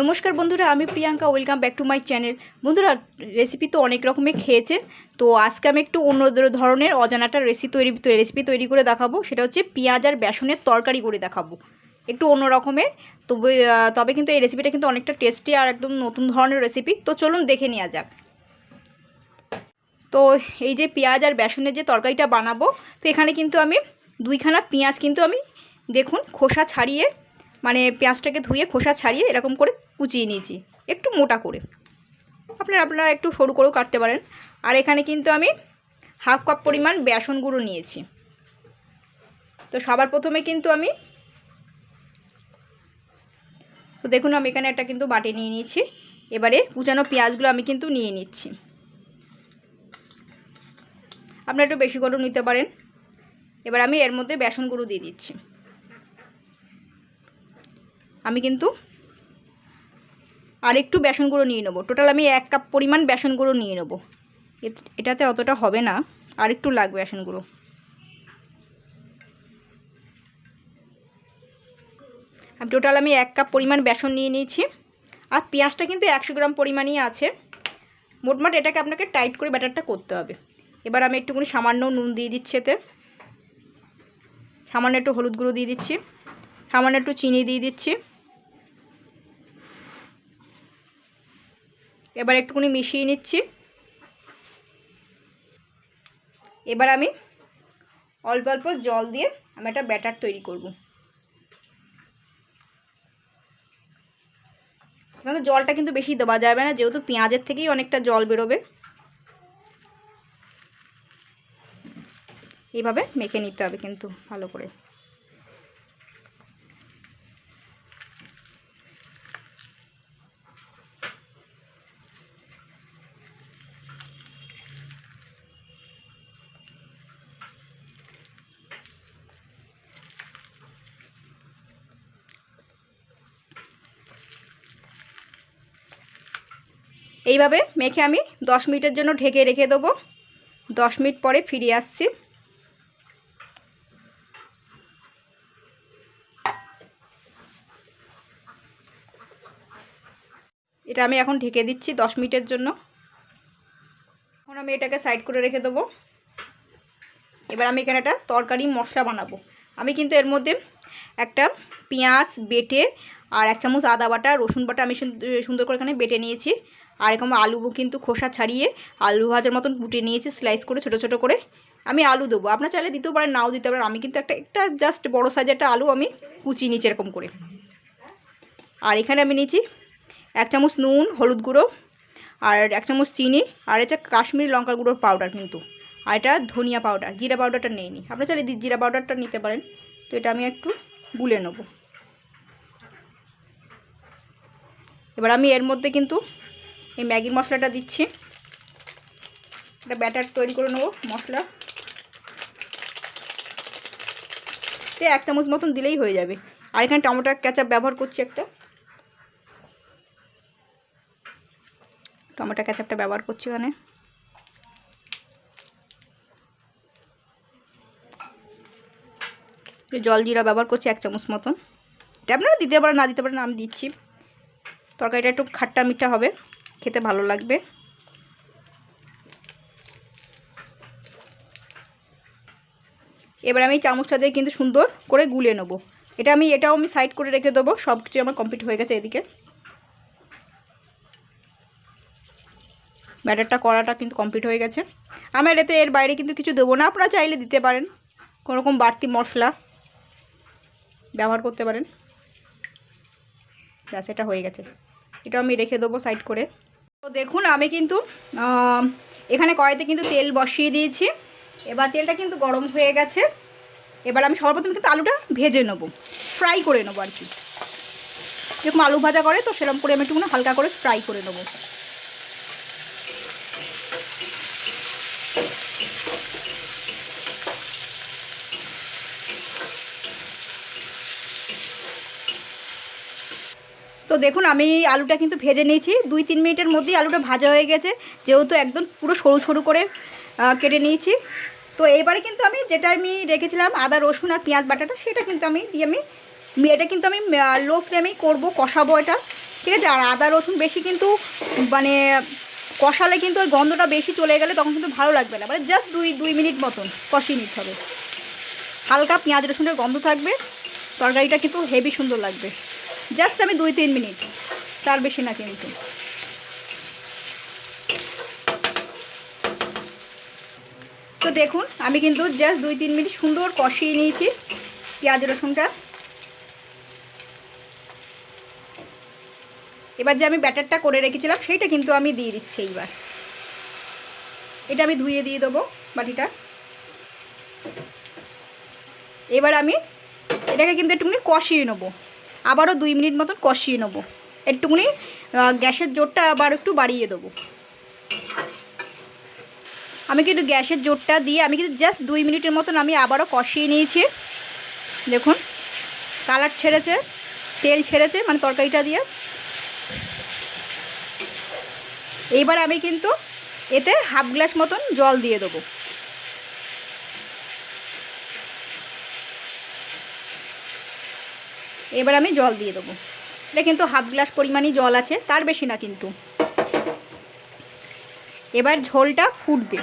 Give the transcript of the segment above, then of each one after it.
নমস্কার বন্ধুরা, আমি Priyanka welcome back to my channel বন্ধুরা রেসিপি তো অনেক রকমের খেয়েছেন, তো আজকে আমি একটু অন্য ধরনের অজানাটা রেসিপি তৈরি রেসিপি তৈরি করে দেখাবো। সেটা হচ্ছে পেঁয়াজ আর বেসনের তরকারি করে দেখাবো। একটু অন্য রকমের তবে তবে কিন্তু এই রেসিপিটা কিন্তু অনেকটা টেস্টি আর একদম নতুন ধরনের রেসিপি তো চলুন দেখে নেওয়া যাক। তো এই যে পেঁয়াজ আর বেসনের যে তরকারিটা বানাবো, তো এখানে কিন্তু আমি দুইখানা পেঁয়াজ কিন্তু আমি, দেখুন, খোসা ছাড়িয়ে মানে পেঁয়াজটাকে ধুয়ে খোসা ছাড়িয়ে এরকম করে কুচিয়ে নিয়েছি, একটু মোটা করে। আপনারা আপনারা একটু সরু করেও কাটতে পারেন। আর এখানে কিন্তু আমি হাফ কাপ পরিমাণ বেসন গুঁড়ো নিয়েছি। তো সবার প্রথমে কিন্তু আমি, তো দেখুন আমি এখানে একটা কিন্তু বাটি নিয়ে নিয়েছি। এবারে কুচানো পেঁয়াজগুলো আমি কিন্তু নিয়ে নিচ্ছি। আপনারা একটু বেশি করেও নিতে পারেন। এবার আমি এর মধ্যে বেসন গুঁড়ো দিয়ে দিচ্ছি। আমি কিন্তু আর একটু বেসন গুঁড়ো নিয়ে নেব। টোটাল আমি এক কাপ পরিমাণ বেসন গুঁড়ো নিয়ে নেব। এট- এটাতে অতটা হবে না। আর একটু লাগবে বেসন গুঁড়ো। আমি টোটাল আমি এক কাপ পরিমাণ বেসন নিয়ে নিয়েছি। আর পেঁয়াজটা কিন্তু একশো গ্রাম পরিমাণই আছে। মোটমাট এটাকে আপনাকে টাইট করে ব্যাটারটা করতে হবে। এবার আমি একটুখানি সামান্য নুন দিয়ে দিচ্ছি এতে। সামান্য একটু হলুদ গুঁড়ো দিয়ে দিচ্ছি। সামান্য একটু চিনি দিয়ে দিচ্ছি। এবার একটুখানি মিশিয়ে নিচ্ছি। এবার আমি অল্প অল্প জল দিয়ে আমি একটা ব্যাটার তৈরি করব। কিন্তু জলটা কিন্তু বেশি দেওয়া যাবে না, যেহেতু পেঁয়াজের থেকেই অনেকটা জল বেরোবে। এইভাবে মেখে নিতে হবে কিন্তু ভালো করে। এইভাবে মেখে আমি দশ মিনিটের জন্য ঢেকে রেখে দেবো। দশ মিনিট পরে ফিরে আসছি। এটা আমি এখন ঢেকে দিচ্ছি দশ মিনিটের জন্য। এখন আমি এটাকে সাইড করে রেখে দেবো। এবার আমি এখানে একটা তরকারি মশলা বানাবো। আমি কিন্তু এর মধ্যে একটা পেঁয়াজ, বেটে আর এক চামচ আদা বাটা, রসুন বাটা আমি সুন- সুন্দর করে এখানে বেটে নিয়েছি। আর এরকম আলু কিন্তু খোসা ছাড়িয়ে আলু ভাজার মতন কুটে নিয়েছি স্লাইস করে, ছোটো ছোটো করে। আমি আলু দেবো। আপনার চাইলে দিতেও পারেন, নাও দিতে পারেন। আমি কিন্তু একটা একটা জাস্ট বড়ো সাইজের একটা আলু আমি কুচিয়ে নিয়েছি এরকম করে। আর এখানে আমি নিয়েছি এক চামচ নুন, হলুদ গুঁড়ো, আর এক চামচ চিনি, আর এটা কাশ্মীরি লঙ্কা গুঁড়োর পাউডার কিন্তু। আর এটা ধনিয়া পাউডার জিরা পাউডারটা নেই নি আপনার চাইলে জিরা পাউডারটা নিতে পারেন। তো এটা আমি একটু গুলে নেব। এবার আমি এর মধ্যে কিন্তু এই ম্যাগির মশলাটা দিচ্ছি। একটা ব্যাটার তৈরি করে নেব মশলা। তো এক চামচ মতন দিলেই হয়ে যাবে। আর এখানে টমেটো ক্যাচাপ ব্যবহার করছি একটা। টমেটো ক্যাচাপটা ব্যবহার করছি এখানে। জল জিরা ব্যবহার করছি এক চামচ মতন। এটা আপনারা দিতে পারেন, না দিতে পারেন আমি দিচ্ছি। তরকারিটা একটু খাট্টা মিঠা হবে। খেতে ভালো লাগবে। এবার আমি চামচটা দিয়ে কিন্তু সুন্দর করে গুলে নেব। এটা আমি, এটাও আমি সাইড করে রেখে দেবো সব কিছু আমার কমপ্লিট হয়ে গেছে এদিকে। ব্যাটারটা করাটা কিন্তু কমপ্লিট হয়ে গেছে। আমার এতে এর বাইরে কিন্তু কিছু দেবো না, আপনারা চাইলে দিতে পারেন। কোনো রকম বাড়তি মশলা ব্যবহার করতে পারেন। ব্যাস, এটা হয়ে গেছে। এটা আমি রেখে দেবো সাইড করে। তো দেখুন, আমি কিন্তু এখানে কড়াইতে কিন্তু তেল বসিয়ে দিয়েছি। এবার তেলটা কিন্তু গরম হয়ে গেছে। এবার আমি সর্বপ্রথম কিন্তু আলুটা ভেজে নেব। ফ্রাই করে নেব আর কি। যেরকম আলু ভাজা করে, তো সেরকম করে আমি একটু হালকা করে ফ্রাই করে নেব। তো দেখুন, আমি আলুটা কিন্তু ভেজে নিয়েছি। দুই, তিন মিনিটের মধ্যেই আলুটা ভাজা হয়ে গেছে। যেহেতু একদম পুরো সরু সরু করে কেটে নিয়েছি। তো এবারে কিন্তু আমি যেটা আমি রেখেছিলাম, আদা, রসুন আর পেঁয়াজ বাটাটা, সেটা কিন্তু আমি দিয়ে আমি, এটা কিন্তু আমি লো ফ্লেমেই করব, কষাবো এটা। ঠিক আছে? আর আদা, রসুন বেশি কিন্তু মানে কষালে কিন্তু ওই গন্ধটা বেশি চলে গেলে তখন কিন্তু ভালো লাগবে না। মানে জাস্ট দুই দুই মিনিট মতন কষিয়ে নিতে হবে। হালকা পেঁয়াজ, রসুনের গন্ধ থাকবে। তরকারিটা কিন্তু হেভি সুন্দর লাগবে। জাস্ট আমি দুই, তিন মিনিট। তার বেশি না কিন্তু। তো দেখুন, আমি কিন্তু জাস্ট দুই, তিন মিনিট সুন্দর কষিয়ে নিয়েছি পেঁয়াজ, রসুনটা। এবার যে আমি ব্যাটারটা করে রেখেছিলাম, সেইটা কিন্তু আমি দিয়ে দিচ্ছি এইবার। এটা আমি ধুয়ে দিয়ে দেবো বাটিটা। এবার আমি এটাকে কিন্তু একটুখানি কষিয়ে নেব। আবারও দুই মিনিট মতন কষিয়ে নেব। একটুখানি গ্যাসের জোরটা আবার একটু বাড়িয়ে দেবো। আমি কিন্তু গ্যাসের জোরটা দিয়ে, আমি কিন্তু জাস্ট দুই মিনিটের মতন আমি আবারও কষিয়ে নিয়েছি। দেখুন, কালার ছেড়েছে, তেল ছেড়েছে মানে তরকারিটা দিয়ে। এইবার আমি কিন্তু এতে হাফ গ্লাস মতন জল দিয়ে দেবো। এবার আমি জল দিয়ে দেবো। এটা কিন্তু হাফ গ্লাস পরিমাণই জল আছে, তার বেশি না কিন্তু। এবার ঝোলটা ফুটবে।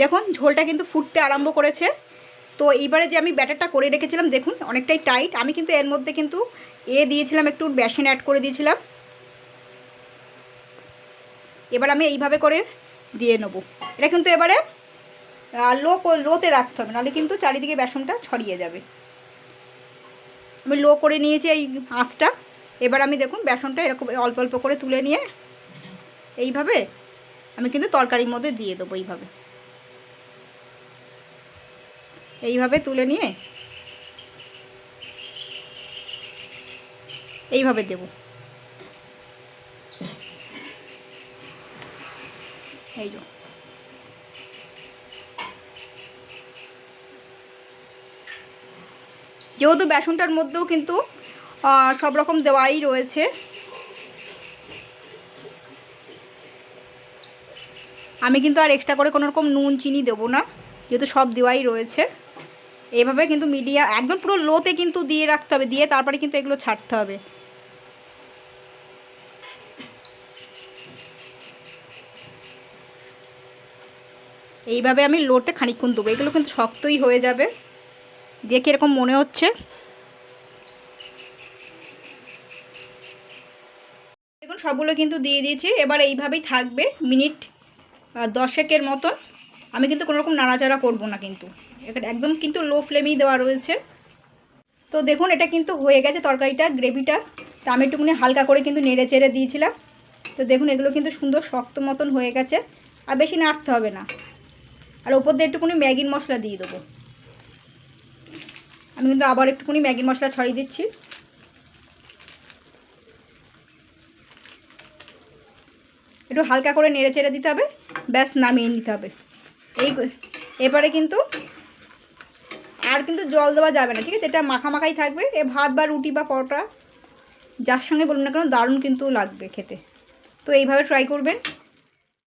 দেখুন, ঝোলটা কিন্তু ফুটতে আরম্ভ করেছে। তো এইবারে যে আমি ব্যাটারটা করে রেখেছিলাম, দেখুন, অনেকটাই টাইট। আমি কিন্তু এর মধ্যে কিন্তু এ দিয়েছিলাম, একটু বেসন অ্যাড করে দিয়েছিলাম। এবার আমি এইভাবে করে দিয়ে নেব। এটা কিন্তু এবারে লো লোতে রাখতে হবে, নাহলে কিন্তু চারিদিকে বেসনটা ছড়িয়ে যাবে। আমি লো করে নিয়েছি এই আঁচটা, এবার আমি দেখুন বেসনটা এরকম অল্প অল্প করে তুলে নিয়ে এইভাবে আমি কিন্তু তরকারির মধ্যে দিয়ে দেবো এইভাবে। এইভাবে তুলে নিয়ে এইভাবে দেব। এই যে। যেহেতু বেসনটার মধ্যেও কিন্তু সব রকম দেওয়াই রয়েছে। আমি কিন্তু আর এক্সট্রা করে কোনো রকম নুন, চিনি দেবো না, যেহেতু সব দেওয়াই রয়েছে। এইভাবে কিন্তু মিডিয়া, একদম পুরো লোতে কিন্তু দিয়ে রাখতে হবে, দিয়ে তারপরে কিন্তু এগুলো ছাড়তে হবে। এইভাবে আমি লোটে খানিকক্ষণ দেবো, এগুলো কিন্তু শক্তই হয়ে যাবে। দেখে এরকম মনে হচ্ছে? দেখুন, সবগুলো কিন্তু দিয়ে দিয়েছি। এবার এইভাবেই থাকবে মিনিট দশেকের মতন। আমি কিন্তু কোনো রকম নাড়াচাড়া করব না কিন্তু। এটা একদম কিন্তু লো ফ্লেমেই দেওয়া রয়েছে। তো দেখুন, এটা কিন্তু হয়ে গেছে তরকারিটা গ্রেভিটা তা আমি একটুখানি হালকা করে কিন্তু নেড়ে চেড়ে দিয়েছিলাম। তো দেখুন, এগুলো কিন্তু সুন্দর শক্ত মতন হয়ে গেছে। আর বেশি নাড়তে হবে না। আর ওপর দিয়ে একটুখানি ম্যাগির মশলা দিয়ে দেবো। আমি কিন্তু আবার একটুখানি ম্যাগি মশলা ছড়িয়ে দিচ্ছি। একটু হালকা করে নেড়ে চেড়ে দিতে হবে, ব্যাস নামিয়ে নিতে হবে। এই এবারে কিন্তু আর কিন্তু জল দেওয়া যাবে না, ঠিক আছে? এটা মাখা মাখাই থাকবে। এ ভাত বা রুটি বা পরোটা, যার সঙ্গে বলুন না কেন, দারুণ কিন্তু লাগবে খেতে। তো এইভাবে ট্রাই করবেন।